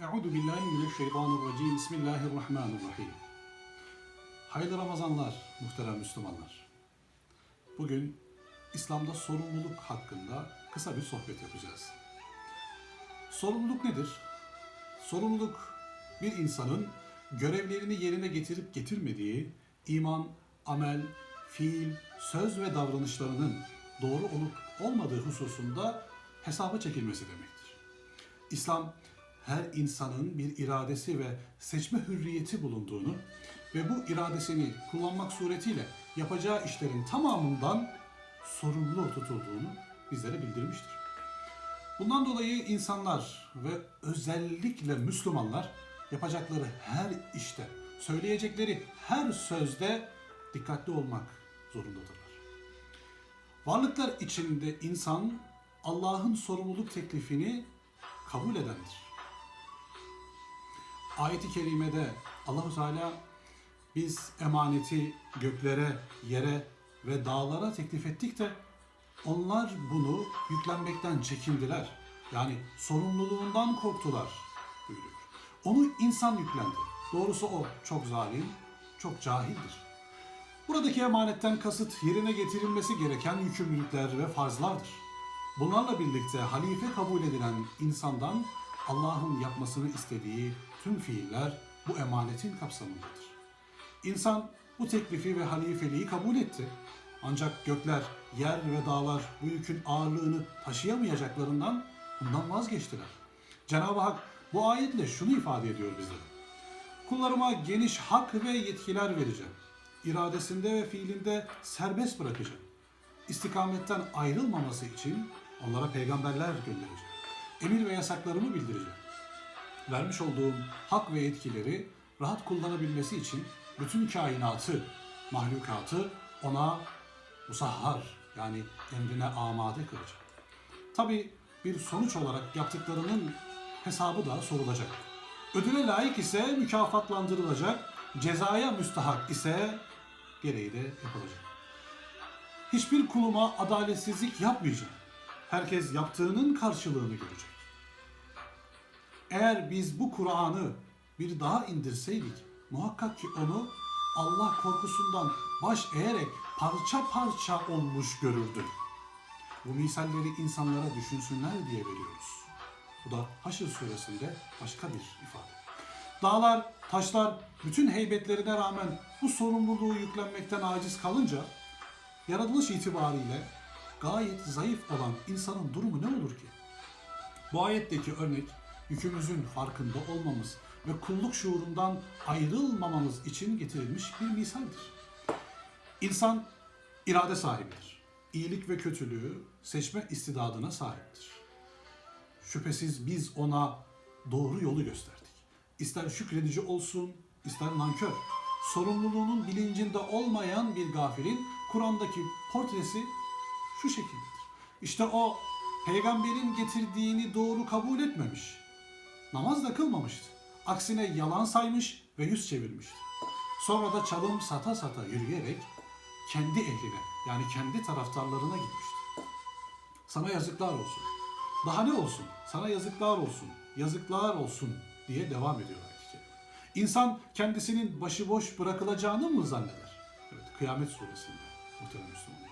Euzu billahi mineşşeytanirracim. Bismillahirrahmanirrahim. Hayırlı Ramazanlar muhterem Müslümanlar. Bugün İslam'da sorumluluk hakkında kısa bir sohbet yapacağız. Sorumluluk nedir? Sorumluluk bir insanın görevlerini yerine getirip getirmediği iman, amel, fiil, söz ve davranışlarının doğru olup olmadığı hususunda hesaba çekilmesi demektir. İslam her insanın bir iradesi ve seçme hürriyeti bulunduğunu ve bu iradesini kullanmak suretiyle yapacağı işlerin tamamından sorumlu tutulduğunu bizlere bildirmiştir. Bundan dolayı insanlar ve özellikle Müslümanlar yapacakları her işte, söyleyecekleri her sözde dikkatli olmak zorundadırlar. Varlıklar içinde insan Allah'ın sorumluluk teklifini kabul edendir. Ayet-i kerimede Allahu Teala biz emaneti göklere, yere ve dağlara teklif ettik de onlar bunu yüklenmekten çekindiler. Yani sorumluluğundan korktular buyuruyor. Onu insan yüklendi. Doğrusu o çok zalim, çok cahildir. Buradaki emanetten kasıt yerine getirilmesi gereken yükümlülükler ve farzlardır. Bunlarla birlikte halife kabul edilen insandan Allah'ın yapmasını istediği tüm fiiller bu emanetin kapsamındadır. İnsan bu teklifi ve halifeliği kabul etti. Ancak gökler, yer ve dağlar bu yükün ağırlığını taşıyamayacaklarından bundan vazgeçtiler. Cenab-ı Hak bu ayetle şunu ifade ediyor bize. Kullarıma geniş hak ve yetkiler vereceğim. İradesinde ve fiilinde serbest bırakacağım. İstikametten ayrılmaması için onlara peygamberler göndereceğim. Emir ve yasaklarımı bildireceğim. Vermiş olduğum hak ve yetkileri rahat kullanabilmesi için bütün kainatı, mahlukatı ona musahhar yani emrine amade kılacak. Tabi bir sonuç olarak yaptıklarının hesabı da sorulacak. Ödüle layık ise mükafatlandırılacak, cezaya müstahak ise gereği de yapılacak. Hiçbir kuluma adaletsizlik yapmayacağım. Herkes yaptığının karşılığını görecek. Eğer biz bu Kur'an'ı bir daha indirseydik muhakkak ki onu Allah korkusundan baş eğerek parça parça olmuş görürdü. Bu misalleri insanlara düşünsünler diye veriyoruz. Bu da Haşr suresinde başka bir ifade. Dağlar, taşlar bütün heybetlerine rağmen bu sorumluluğu yüklenmekten aciz kalınca yaratılış itibariyle gayet zayıf olan insanın durumu ne olur ki? Bu ayetteki örnek yükümüzün farkında olmamız ve kulluk şuurundan ayrılmamamız için getirilmiş bir misaldir. İnsan irade sahibidir. İyilik ve kötülüğü seçme istidadına sahiptir. Şüphesiz biz ona doğru yolu gösterdik. İster şükredici olsun, ister nankör. Sorumluluğunun bilincinde olmayan bir gafilin Kur'an'daki portresi şu şekildedir. İşte o peygamberin getirdiğini doğru kabul etmemiş. Namaz da kılmamıştı. Aksine yalan saymış ve yüz çevirmişti. Sonra da çalım sata sata yürüyerek kendi ehline yani kendi taraftarlarına gitmişti. Sana yazıklar olsun. Daha ne olsun? Sana yazıklar olsun. Yazıklar olsun diye devam ediyor kerime. İnsan kendisinin başıboş bırakılacağını mı zanneder? Evet, Kıyamet suresinde muhterem Müslümanlar.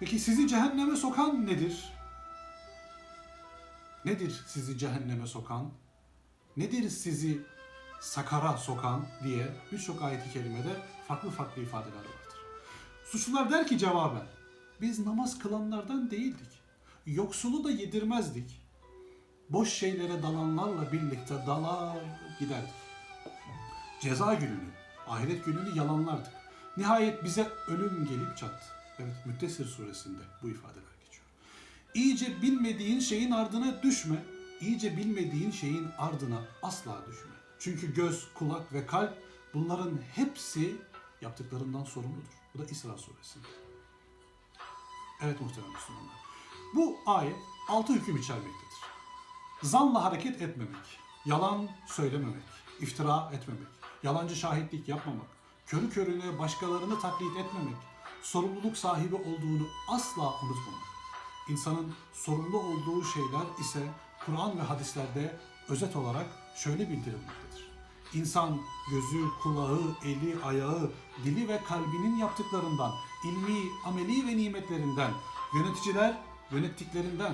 Peki sizi cehenneme sokan nedir? Nedir sizi cehenneme sokan? Nedir sizi sakara sokan diye birçok ayet-i kerimede farklı farklı ifadeler vardır. Suçlular der ki cevaben, biz namaz kılanlardan değildik. Yoksulu da yedirmezdik. Boş şeylere dalanlarla birlikte dalar giderdik. Ceza gününü, ahiret gününü yalanlardık. Nihayet bize ölüm gelip çattı. Evet, Müddessir suresinde bu ifadeler geçiyor. İyice bilmediğin şeyin ardına düşme. İyice bilmediğin şeyin ardına asla düşme. Çünkü göz, kulak ve kalp bunların hepsi yaptıklarından sorumludur. Bu da İsra suresinde. Evet muhterem Müslümanlar. Bu ayet altı hüküm içermektedir. Zanla hareket etmemek, yalan söylememek, iftira etmemek, yalancı şahitlik yapmamak, körü körüne başkalarını taklit etmemek, sorumluluk sahibi olduğunu asla unutmamak. İnsanın sorumlu olduğu şeyler ise Kur'an ve hadislerde özet olarak şöyle bildirilmektedir. İnsan gözü, kulağı, eli, ayağı, dili ve kalbinin yaptıklarından, ilmi, ameli ve nimetlerinden, yöneticiler yönettiklerinden,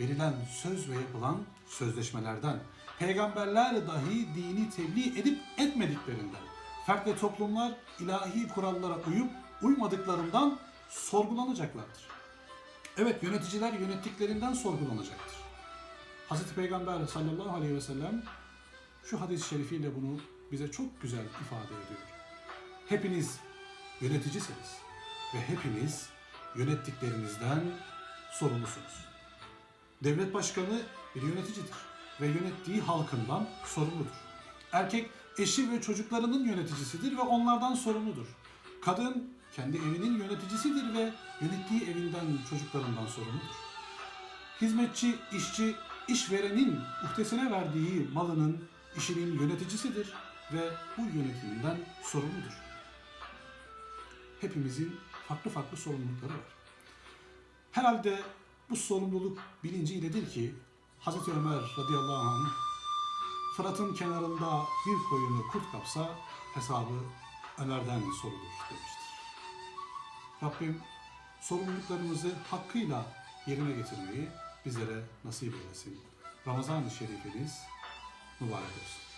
verilen söz ve yapılan sözleşmelerden, peygamberler dahi dini tebliğ edip etmediklerinden, fert ve toplumlar ilahi kurallara uyup uymadıklarından sorgulanacaklardır. Evet yöneticiler yönettiklerinden sorgulanacaktır. Hazreti Peygamber sallallahu aleyhi ve sellem şu hadis-i şerifiyle bunu bize çok güzel ifade ediyor. Hepiniz yöneticisiniz ve hepiniz yönettiklerinizden sorumlusunuz. Devlet başkanı bir yöneticidir ve yönettiği halkından sorumludur. Erkek eşi ve çocuklarının yöneticisidir ve onlardan sorumludur. Kadın kendi evinin yöneticisidir ve yönettiği evinden, çocuklarından sorumludur. Hizmetçi, işçi, işverenin uhdesine verdiği malının, işinin yöneticisidir ve bu yönetiminden sorumludur. Hepimizin farklı farklı sorumlulukları var. Herhalde bu sorumluluk bilinciyledir ki Hazreti Ömer radıyallahu anh Fırat'ın kenarında bir koyunu kurt kapsa hesabı Ömer'den sorulur demiştir. Rabbim sorumluluklarımızı hakkıyla yerine getirmeyi bizlere nasip eylesin. Ramazan-ı Şerifiniz mübarek olsun.